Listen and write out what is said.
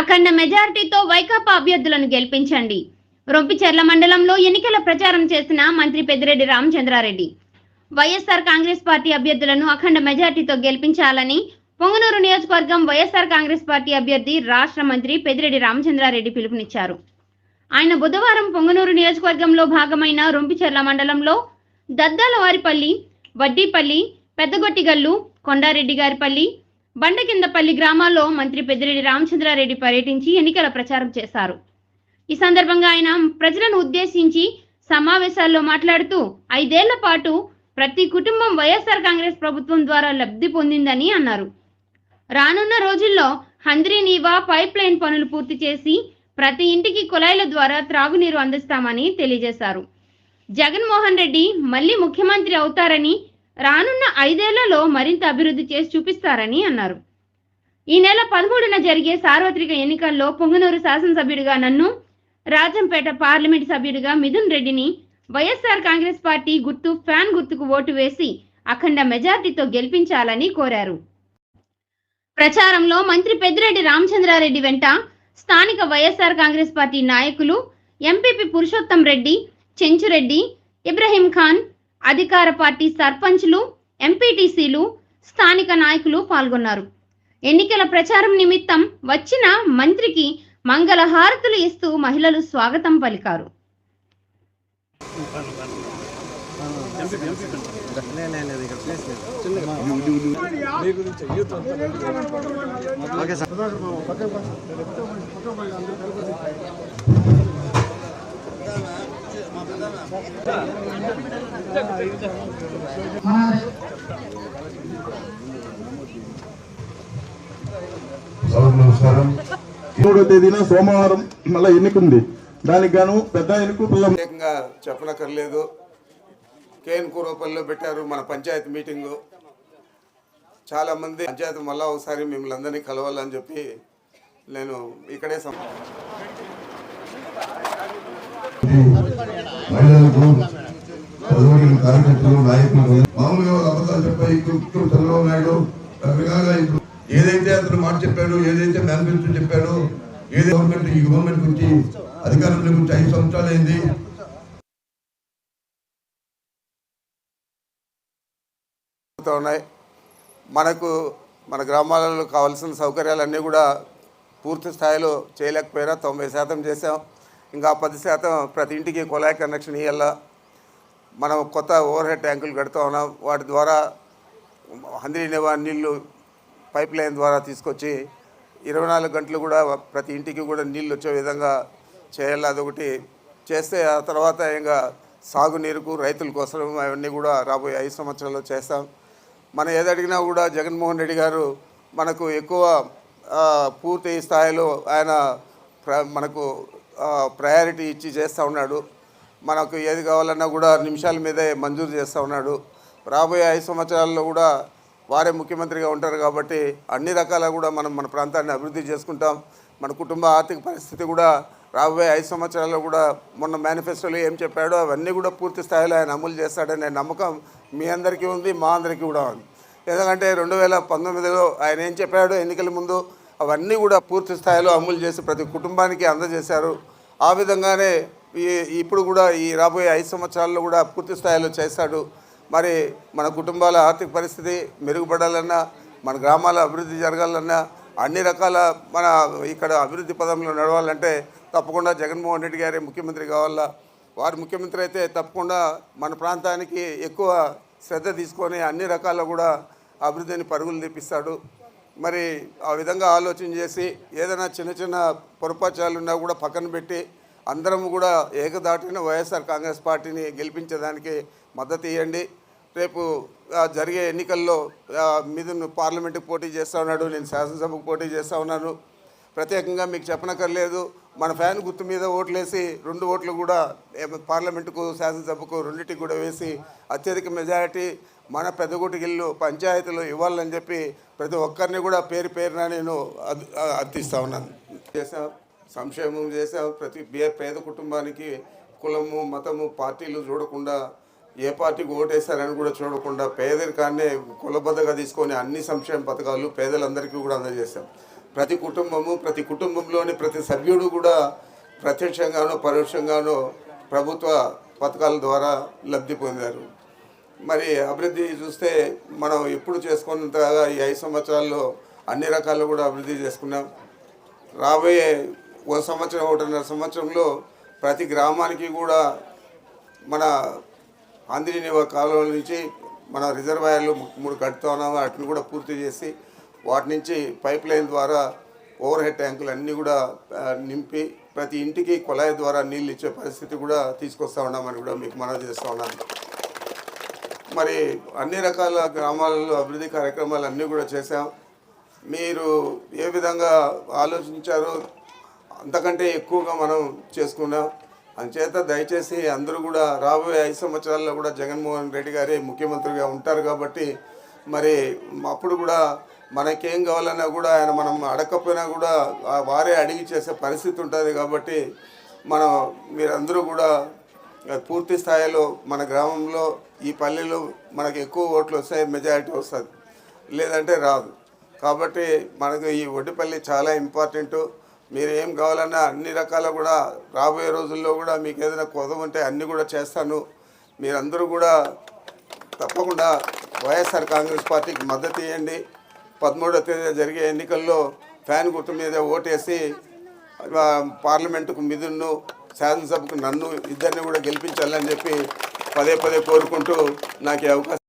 అఖండ మెజారిటీతో వైకాపా అభ్యర్థులను గెలిపించండి. రొంపిచెర్ల మండలంలో ఎన్నికల ప్రచారం చేసిన మంత్రి Peddireddy Ramachandrareddy. YSR Congress party అభ్యర్థులను అఖండ మెజార్టీతో గెలిపించాలని పొంగనూరు నియోజకవర్గం వైఎస్ఆర్ కాంగ్రెస్ పార్టీ అభ్యర్థి రాష్ట్ర మంత్రి పెద్దిరెడ్డి రామచంద్రారెడ్డి పిలుపునిచ్చారు. ఆయన బుధవారం పొంగనూరు నియోజకవర్గంలో భాగమైన రొంపిచెర్ల మండలంలో దద్దాలవారిపల్లి వడ్డీపల్లి పెద్దగొట్టిగల్లు కొండారెడ్డి గారిపల్లి బండకిందపల్లి గ్రామాల్లో మంత్రి పెద్దిరెడ్డి రామచంద్రారెడ్డి పర్యటించి ఎన్నికల ప్రచారం చేశారు. ఈ సందర్భంగా ఆయన ప్రజలను ఉద్దేశించి సమావేశాల్లో మాట్లాడుతూ ఐదేళ్ళ పాటు ప్రతి కుటుంబం వైఎస్ఆర్ కాంగ్రెస్ ప్రభుత్వం ద్వారా లబ్ధి పొందిందని అన్నారు. రానున్న రోజుల్లో హంద్రీ నీవా పైప్ లైన్ పనులు పూర్తి చేసి ప్రతి ఇంటికి కుళాయిల ద్వారా త్రాగునీరు అందిస్తామని తెలియజేశారు. జగన్మోహన్ రెడ్డి మళ్ళీ ముఖ్యమంత్రి అవుతారని రానున్న ఐదేళ్ళలో మరింత అభివృద్ధి చేసి చూపిస్తారని అన్నారు. ఈ నెల పదమూడున జరిగే సార్వత్రిక ఎన్నికల్లో పొంగనూరు శాసనసభ్యుడిగా నన్ను రాజంపేట పార్లమెంట్ సభ్యుడిగా మిథున్ రెడ్డిని వైఎస్ఆర్ కాంగ్రెస్ పార్టీ గుర్తు ఫ్యాన్ గుర్తుకు ఓటు వేసి అఖండ మెజార్టీతో గెలిపించాలని కోరారు. ప్రచారంలో మంత్రి పెద్దిరెడ్డి రామచంద్రారెడ్డి వెంట స్థానిక వైఎస్ఆర్ కాంగ్రెస్ పార్టీ నాయకులు ఎంపీపీ పురుషోత్తం రెడ్డి చెంచురెడ్డి ఇబ్రహీం ఖాన్ అధికార పార్టీ సర్పంచ్లు ఎంపీటీసీలు స్థానిక నాయకులు పాల్గొన్నారు. ఎన్నికల ప్రచారం నిమిత్తం వచ్చిన మంత్రికి మంగళ హారతులు ఇస్తూ మహిళలు స్వాగతం పలికారు. Okay sir. నమస్కారం. మూడో తేదీన సోమవారం మళ్ళీ ఎన్నిక దానికి గాను పెద్ద ఎన్నిక ప్రత్యేకంగా చెప్పనక్కర్లేదు. కేఎన్ కూరపల్లిలో పెట్టారు మన పంచాయతీ మీటింగు. చాలామంది పంచాయతీ మళ్ళా ఒకసారి మిమ్మల్ని అందరినీ కలవాలని చెప్పి నేను ఇక్కడే మహిళలకు చదువుకున్న కార్యకర్తలు నాయకులు మామూలుగా అబద్ధాలు చెప్పాయి ఇప్పుడు చంద్రబాబు నాయుడు రకరకాలుగా ఇప్పుడు ఏదైతే అతను మాట చెప్పాడు ఏదైతే మేనిఫెస్టో చెప్పాడు ఏది గవర్నమెంట్ ఈ గవర్నమెంట్ గురించి అధికారంలో గురించి ఐదు సంవత్సరాలు అయింది. ఉన్నాయి. మనకు మన గ్రామాలలో కావాల్సిన సౌకర్యాలన్నీ కూడా పూర్తి స్థాయిలో చేయలేకపోయినా తొంభై శాతం చేసాం ఇంకా పది శాతం ప్రతి ఇంటికి కుళాయి కనెక్షన్ ఇవ్వాలా మనం కొత్త ఓవర్ హెడ్ ట్యాంకులు కడుతూ ఉన్నాం. వాటి ద్వారా హంద్రీ నీళ్ళు పైప్ లైన్ ద్వారా తీసుకొచ్చి ఇరవై నాలుగు గంటలు కూడా ప్రతి ఇంటికి కూడా నీళ్ళు వచ్చే విధంగా చేయాలి? అదొకటి. చేస్తే ఆ తర్వాత ఇంకా సాగునీరుకు రైతుల కోసం అవన్నీ కూడా రాబోయే ఐదు సంవత్సరాల్లో చేస్తాం. మనం ఏదడిగినా కూడా జగన్మోహన్ రెడ్డి గారు మనకు ఎక్కువ పూర్తి స్థాయిలో ఆయన ప్ర మనకు ప్రయారిటీ ఇచ్చి చేస్తూ ఉన్నాడు. మనకు ఏది కావాలన్నా కూడా నిమిషాల మీదే మంజూరు చేస్తూ ఉన్నాడు. రాబోయే ఐదు సంవత్సరాల్లో కూడా వారే ముఖ్యమంత్రిగా ఉంటారు కాబట్టి అన్ని రకాల కూడా మనం మన ప్రాంతాన్ని అభివృద్ధి చేసుకుంటాం. మన కుటుంబ ఆర్థిక పరిస్థితి కూడా రాబోయే ఐదు సంవత్సరాల్లో కూడా మొన్న మేనిఫెస్టోలో ఏం చెప్పాడో అవన్నీ కూడా పూర్తి స్థాయిలో ఆయన అమలు చేస్తాడనే నమ్మకం మీ అందరికీ ఉంది మా అందరికీ కూడా ఉంది. ఎందుకంటే రెండు వేల పంతొమ్మిదిలో ఆయన ఏం చెప్పాడో ఎన్నికల ముందు అవన్నీ కూడా పూర్తి స్థాయిలో అమలు చేసి ప్రతి కుటుంబానికి అందజేశారు. ఆ విధంగానే ఈ ఇప్పుడు కూడా ఈ రాబోయే ఐదు సంవత్సరాల్లో కూడా పూర్తి స్థాయిలో చేస్తాడు మరి మన కుటుంబాల ఆర్థిక పరిస్థితి మెరుగుపడాలన్నా మన గ్రామాల అభివృద్ధి జరగాలన్నా అన్ని రకాల మన ఇక్కడ అభివృద్ధి పదంలో నడవాలంటే తప్పకుండా జగన్మోహన్ రెడ్డి గారే ముఖ్యమంత్రి కావాలా. వారు ముఖ్యమంత్రి అయితే తప్పకుండా మన ప్రాంతానికి ఎక్కువ శ్రద్ధ తీసుకొని అన్ని రకాల కూడా అభివృద్ధిని పరుగులు తీపిస్తాడు. మరి ఆ విధంగా ఆలోచన చేసి ఏదైనా చిన్న చిన్న పొరపాచాలు ఉన్నా కూడా పక్కన పెట్టి అందరం కూడా ఏకదాటిన వైఎస్ఆర్ కాంగ్రెస్ పార్టీని గెలిపించడానికి మద్దతు ఇవ్వండి. రేపు జరిగే ఎన్నికల్లో ఆ, పార్లమెంటుకు పార్లమెంట్కి పోటీ చేస్తూ ఉన్నాడు. నేను శాసనసభకు పోటీ చేస్తూ ఉన్నాను. ప్రత్యేకంగా మీకు చెప్పనక్కర్లేదు. మన ఫ్యాన్ గుర్తు మీద ఓట్లేసి రెండు ఓట్లు కూడా పార్లమెంటుకు శాసనసభకు రెండింటికి కూడా వేసి అత్యధిక మెజారిటీ మన పెద్దగుటిగిల్లు పంచాయతీలు ఇవ్వాలని చెప్పి ప్రతి ఒక్కరిని కూడా పేరు పేరున నేను అద్- అర్థిస్తా ఉన్నాను. చేసాం సంక్షేమం చేసాం ప్రతి పేద కుటుంబానికి కులము మతము పార్టీలు చూడకుండా ఏ పార్టీకి ఓటేశారని కూడా చూడకుండా పేదరికాన్నే కులబద్దగా తీసుకొని అన్ని సంక్షేమ పథకాలు పేదలందరికీ కూడా అందజేశాం. ప్రతి కుటుంబము ప్రతి కుటుంబంలోని ప్రతి సభ్యుడు కూడా ప్రత్యక్షంగానో పరోక్షంగానో ప్రభుత్వ పథకాల ద్వారా లబ్ధి పొందారు. మరి అభివృద్ధి చూస్తే మనం ఎప్పుడు చేసుకున్నంతగా ఈ ఐదు సంవత్సరాల్లో అన్ని రకాలు కూడా అభివృద్ధి చేసుకున్నాం. రాబోయే ఓ సంవత్సరం ఒకటిన్నర సంవత్సరంలో ప్రతి గ్రామానికి కూడా మన ఆంధ్రీనివ కాలువల నుంచి మన రిజర్వాయర్లు మూడు కడుతూ ఉన్నాము వాటిని కూడా పూర్తి చేసి వాటి నుంచి పైప్ లైన్ ద్వారా ఓవర్ హెడ్ ట్యాంకులు అన్నీ కూడా నింపి ప్రతి ఇంటికి కుళాయి ద్వారా నీళ్ళు ఇచ్చే పరిస్థితి కూడా తీసుకొస్తా ఉన్నామని కూడా మీకు మనం చేస్తూ ఉన్నాను. మరి అన్ని రకాల గ్రామాలలో అభివృద్ధి కార్యక్రమాలు అన్నీ కూడా చేశాం. మీరు ఏ విధంగా ఆలోచించారో అంతకంటే ఎక్కువగా మనం చేసుకున్నాం. అంచేత దయచేసి అందరూ కూడా రాబోయే ఐదు సంవత్సరాల్లో కూడా జగన్మోహన్ రెడ్డి గారే ముఖ్యమంత్రిగా ఉంటారు కాబట్టి మరి అప్పుడు కూడా మనకేం కావాలన్నా కూడా ఆయన మనం అడగకపోయినా కూడా వారే అడిగి చేసే పరిస్థితి ఉంటుంది కాబట్టి మనం మీరందరూ కూడా పూర్తి స్థాయిలో మన గ్రామంలో ఈ పల్లెలో మనకు ఎక్కువ ఓట్లు వస్తాయి మెజారిటీ వస్తుంది. లేదంటే రాదు. కాబట్టి మనకు ఈ ఒడ్డిపల్లి చాలా ఇంపార్టెంట్. మీరు ఏం కావాలన్నా అన్ని రకాల కూడా రాబోయే రోజుల్లో కూడా మీకు ఏదైనా కొదవ ఉంటే అన్నీ కూడా చేస్తాను. మీరందరూ కూడా తప్పకుండా వైఎస్ఆర్ కాంగ్రెస్ పార్టీకి మద్దతు ఇవ్వండి. పదమూడో తేదీ జరిగే ఎన్నికల్లో ఫ్యాన్ గుర్తు మీద ఓటేసి పార్లమెంటుకు మిథున్ను శాసనసభకు నన్ను ఇద్దరిని కూడా గెలిపించాలని చెప్పి పదే పదే కోరుకుంటూ నాకు ఈ అవకాశం